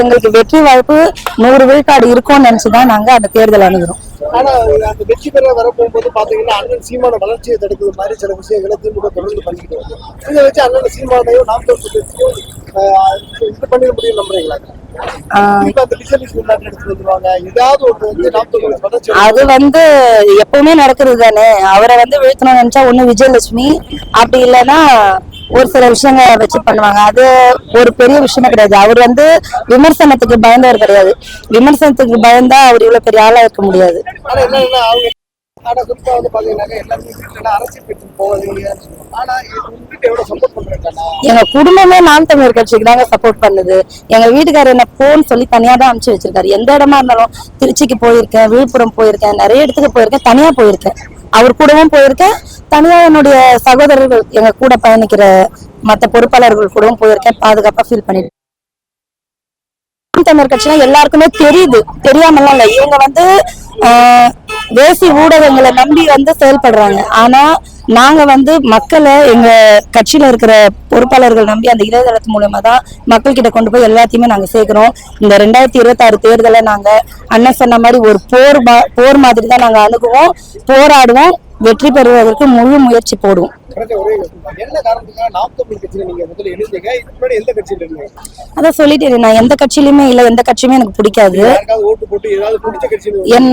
எங்களுக்கு வெற்றி வாய்ப்பு நூறு விழுக்காடு இருக்கும்னு நினைச்சுதான் நாங்க அந்த தேர்தல் அணுகிறோம். ஆனா அந்த வெற்றி பெற வரப்போகும்போது பாத்தீங்கன்னா அண்ணன் சீமான வளர்ச்சியை தடுக்கிறது மாதிரி சில விஷயங்களை திமுக தொடர்ந்து பண்ணிக்கிட்டு வருது இதை வச்சு அண்ணன் சீமானையும் நாம் தொகுதியும் இது பண்ணிட முடியும் நம்புறீங்களா? அது வந்து எப்பவுமே நடக்கிறது தானே. அவரை வந்து வீழ்த்தணும்னு நினைச்சா ஒண்ணு விஜயலட்சுமி. அப்படி இல்லைன்னா ஒரு சில விஷயங்களை வச்சு பண்ணுவாங்க. அது ஒரு பெரிய விஷயமே கிடையாது. அவர் வந்து விமர்சனத்துக்கு பயந்தவர் கிடையாது. விமர்சனத்துக்கு பயந்தா அவர் இவ்வளவு பெரிய ஆளா இருக்க முடியாது. ஆனா என்னன்னா அவங்க ஆனா குறிப்பா வந்து பாத்தீங்கன்னா எல்லாருமே வீட்டுல அரசியல் கட்சி போவதீங்க ஆனா உங்ககிட்ட எவ்வளவு சப்போர்ட் பண்றாங்கண்ணா எங்க குடும்பமே நாம் தமிழர் கட்சிக்கு தாங்க சப்போர்ட் பண்ணுது. எங்க வீட்டுக்காரர் என்ன போன்னு சொல்லி தனியா தான் அனுப்பிச்சு வச்சிருக்காரு. எந்த இடமா இருந்தாலும் திருச்சிக்கு போயிருக்கேன் விழுப்புரம் போயிருக்கேன் நிறைய இடத்துக்கு போயிருக்கேன் தனியா போயிருக்கேன். அவர் கூடவும் போயிருக்கேன் தனியா என்னுடைய சகோதரர்கள் எங்க கூட பயணிக்கிற மற்ற பொறுப்பாளர்கள் கூடவும் போயிருக்கேன். பாதுகாப்பா ஃபீல் பண்ணிட்டு தமிழர் கட்சினா எல்லாருக்குமே தெரியுது. தெரியாமலாம் இல்லை இவங்க வந்து ஆஹ், தேசிய ஊடகங்களை நம்பி வந்து செயல்படுறாங்க. ஆனா நாங்க வந்து மக்களை எங்க கட்சியில இருக்கிற பொறுப்பாளர்கள் நம்பி அந்த இணையதளத்து மூலயமா தான் மக்கள் கிட்ட கொண்டு போய் எல்லாத்தையுமே நாங்க சேர்க்கிறோம். இந்த ரெண்டாயிரத்தி இருபத்தி ஆறு தேர்தலை நாங்க அண்ணன் சொன்ன மாதிரி ஒரு போர் மா- போர் மாதிரி தான் நாங்க அணுகுவோம் போராடுவோம். வெற்றி பெறுவதற்கு முழு முயற்சி போடுவோம். இருந்தீங்க? அதான் சொல்லிட்டேன். நான் எந்த கட்சியிலுமே இல்ல. எந்த கட்சியுமே எனக்கு பிடிக்காது. என்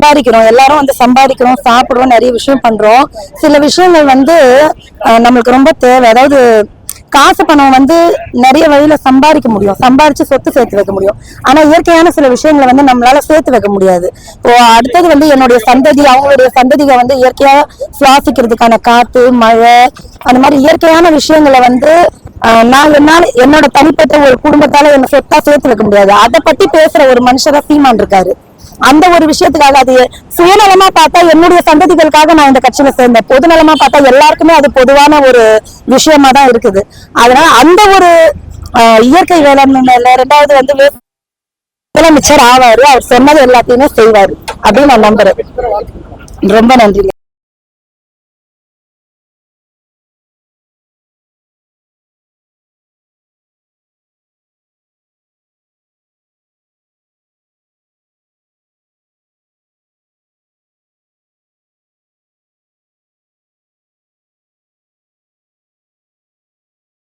சம்பாதிக்கிறோம். எல்லாரும் வந்து சம்பாதிக்கிறோம். சாப்பிடுறோம். நிறைய விஷயம் பண்றோம். சில விஷயங்கள் வந்து நம்மளுக்கு ரொம்ப தேவை. அதாவது காசு பணம் வந்து நிறைய வழியில சம்பாதிக்க முடியும். சம்பாரிச்சு சொத்து சேர்த்து வைக்க முடியும். ஆனா இயற்கையான சில விஷயங்களை வந்து நம்மளால சேர்த்து வைக்க முடியாது. இப்போ அடுத்தது வந்து என்னுடைய சந்ததி அவங்களுடைய சந்ததிகளை வந்து இயற்கையா சுவாசிக்கிறதுக்கான காத்து மழை அந்த மாதிரி இயற்கையான விஷயங்களை வந்து ஆஹ் நான் என்னால என்னோட தனிப்பட்ட ஒரு குடும்பத்தால என்ன சொத்தா சேர்த்து வைக்க முடியாது. அதை பத்தி பேசுற ஒரு மனுஷரா சீமான் இருக்காரு. அந்த ஒரு விஷயத்துக்காக அது சுயநலமா பார்த்தா என்னுடைய சந்ததிகளுக்காக நான் இந்த கட்சியில சேர்ந்தேன். பொதுநலமா பார்த்தா எல்லாருக்குமே அது பொதுவான ஒரு விஷயமா தான் இருக்குது. அதனால அந்த ஒரு இயற்கை வேளாண்மையில ரெண்டாவது வந்து முதலமைச்சர் ஆவாரு. அவர் சொன்னது எல்லாத்தையுமே செய்வாரு. அப்படின்னு நான் நம்புறேன். ரொம்ப நன்றி.